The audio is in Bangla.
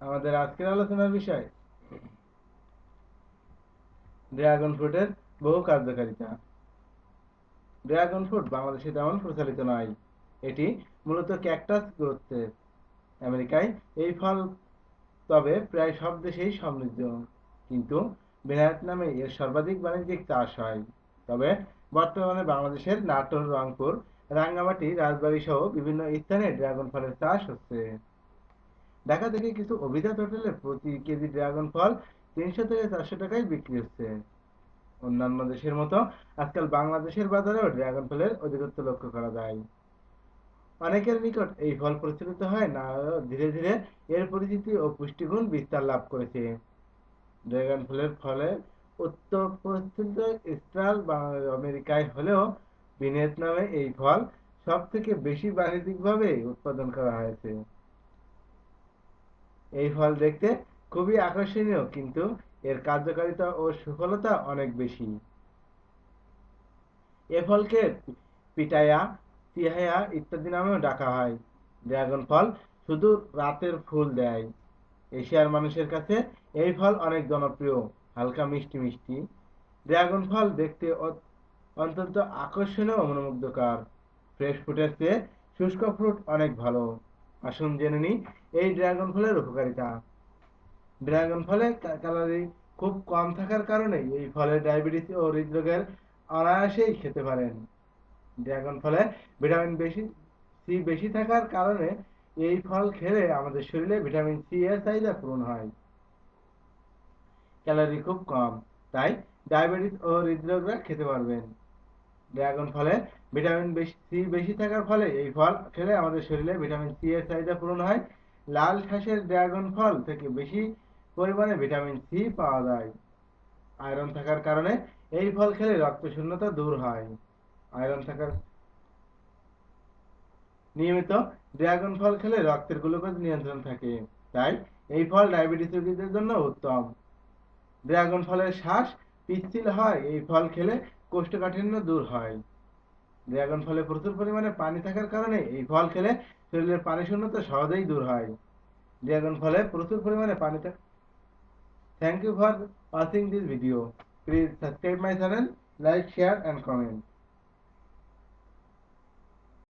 আমাদের আজকের আলোচনার বিষয়? ড্রাগন ফ্রুটের বহু কার্যকারিতা। ড্রাগন ফ্রুট বাংলাদেশে তেমন প্রচলিত নয়। এটি মূলত ক্যাকটাস গোত্রের আমেরিকায় এই ফল তবে প্রায় সব দেশেই সমৃদ্ধ। কিন্তু ভিয়েতনামে এর সর্বাধিক বাণিজ্যিক চাষ হয়। তবে বর্তমানে বাংলাদেশের নাটোর, রংপুর, রাঙ্গামাটি রাজবাড়ী সহ বিভিন্ন স্থানে ড্রাগন ফলের চাষ হচ্ছে। ঢাকা থেকে কিছু অভিজাত হোটেলে প্রতি কেজি ড্রাগন ফল তিনশো থেকে চারশো টাকায় বিক্রি হচ্ছে। অন্যান্য দেশের মতো আজকাল বাংলাদেশের বাজারেও ড্রাগন ফলের অধিকত্ব লক্ষ্য করা যায়। অনেকের নিকট এই ফল প্রচলিত হয় না, ধীরে ধীরে এর পরিচিতি ও পুষ্টিগুণ বিস্তার লাভ করেছে। ড্রাগন ফলের ফলে উত্তর ইস্রায়েল বা আমেরিকায় হলেও ভিয়েতনামে এই ফল সব থেকে বেশি বাণিজ্যিকভাবে উৎপাদন করা হয়েছে। এই ফল দেখতে খুবই আকর্ষণীয়, কিন্তু এর কার্যকারিতা ও সুফলতা অনেক বেশি। এ ফলকে পিটায়া, তিহায়া ইত্যাদি নামেও ডাকা হয়। ড্রাগন ফল শুধু রাতের ফুল দেয়। এশিয়ার মানুষের কাছে এই ফল অনেক জনপ্রিয়, হালকা মিষ্টি মিষ্টি। ড্রাগন ফল দেখতে অত্যন্ত আকর্ষণীয় মনোমুগ্ধকর। ফ্রেশ ফ্রুটের চেয়ে শুষ্ক ফ্রুট অনেক ভালো। আসুন জেনে নিই, এই ড্রাগন ফলের উপকারিতা। ড্রাগন ফলে ক্যালোরি খুব কম থাকার কারণে এই ফলে ডায়াবেটিস ও হৃদরোগের অনায়াসেই খেতে পারেন। ড্রাগন ফলে ভিটামিন বেশি, সি বেশি থাকার কারণে এই ফল খেলে আমাদের শরীরে ভিটামিন সি এর চাহিদা পূরণ হয়। ক্যালোরি খুব কম, তাই ডায়াবেটিস ও হৃদরোগরা খেতে পারবেন। ড্রাগন ফলে। ভিটামিন সি বেশি থাকার ফলে এই ফল খেলে আমাদের শরীরে ভিটামিন সি এর চাহিদা পূরণ হয়। লাল ঘাসের ড্রাগন ফল থেকে বেশি পরিমাণে ভিটামিন সি পাওয়া যায়। আয়রন থাকার কারণে এই ফল খেলে রক্ত শূন্যতা দূর হয়। আয়রন থাকার নিয়মিত ড্রাগন ফল খেলে রক্তের গ্লুকোজ নিয়ন্ত্রণ থাকে। তাই এই ফল ডায়াবেটিস রোগীদের জন্য উত্তম। ড্রাগন ফলের শ্বাস পিচ্ছিল হয়, এই ফল খেলে কোষ্ঠকাঠিন্য দূর হয়। ড্রাগন ফলে প্রচুর পরিমাণে পানি থাকার কারণে এই ফল খেলে শরীরের পানি শূন্যতা সহজেই দূর হয়। ড্রাগন ফলে প্রচুর পরিমাণে পানি থাকে thank you for watching this video please subscribe my channel like share and comment